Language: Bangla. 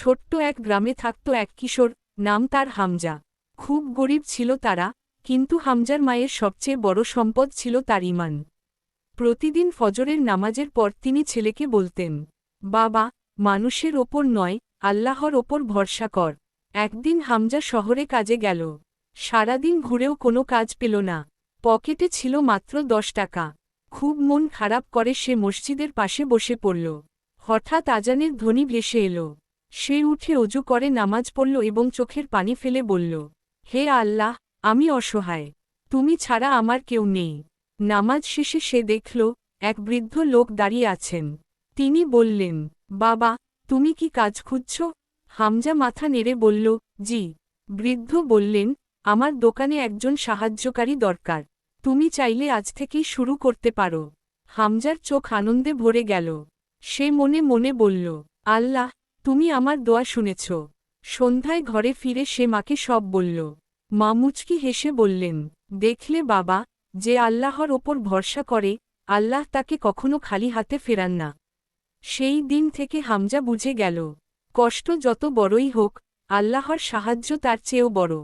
ছোট্ট এক গ্রামে থাকত এক কিশোর, নাম তার হামজা। খুব গরিব ছিল তারা, কিন্তু হামজার মায়ের সবচেয়ে বড় সম্পদ ছিল তার ইমান প্রতিদিন ফজরের নামাজের পর তিনি ছেলেকে বলতেন, বাবা, মানুষের ওপর নয়, আল্লাহর ওপর ভরসা কর। একদিন হামজা শহরে কাজে গেল। সারাদিন ঘুরেও কোনো কাজ পেল না। পকেটে ছিল মাত্র দশ টাকা। খুব মন খারাপ করে সে মসজিদের পাশে বসে পড়ল। হঠাৎ আজানের ধ্বনি ভেসে এলো। সে উঠে অজু করে, নামাজ পড়ল এবং চোখের পানি ফেলে বলল, হে আল্লাহ, আমি অসহায়। তুমি ছাড়া আমার কেউ নেই। নামাজ শেষে সে দেখল, এক বৃদ্ধ লোক দাঁড়িয়ে আছেন। তিনি বললেন, বাবা, তুমি কি কাজ খুঁজছ? হামজা মাথা নেড়ে বলল, জি। বৃদ্ধ বললেন, আমার দোকানে একজন সাহায্যকারী দরকার। তুমি চাইলে আজ থেকেই শুরু করতে পারো। হামজার চোখ আনন্দে ভরে গেল। সে মনে মনে বলল, আল্লাহ তুমি আমার দোয়া শুনেছ। সন্ধ্যায় ঘরে ফিরে সে মাকে সব বলল। মা মুচকি হেসে বললেন, দেখলে বাবা, যে আল্লাহর ওপর ভরসা করে, আল্লাহ তাকে কখনো খালি হাতে ফেরান না। সেই দিন থেকে হামজা বুঝে গেল, কষ্ট যত বড়ই হোক, আল্লাহর সাহায্য তার চেয়েও বড়।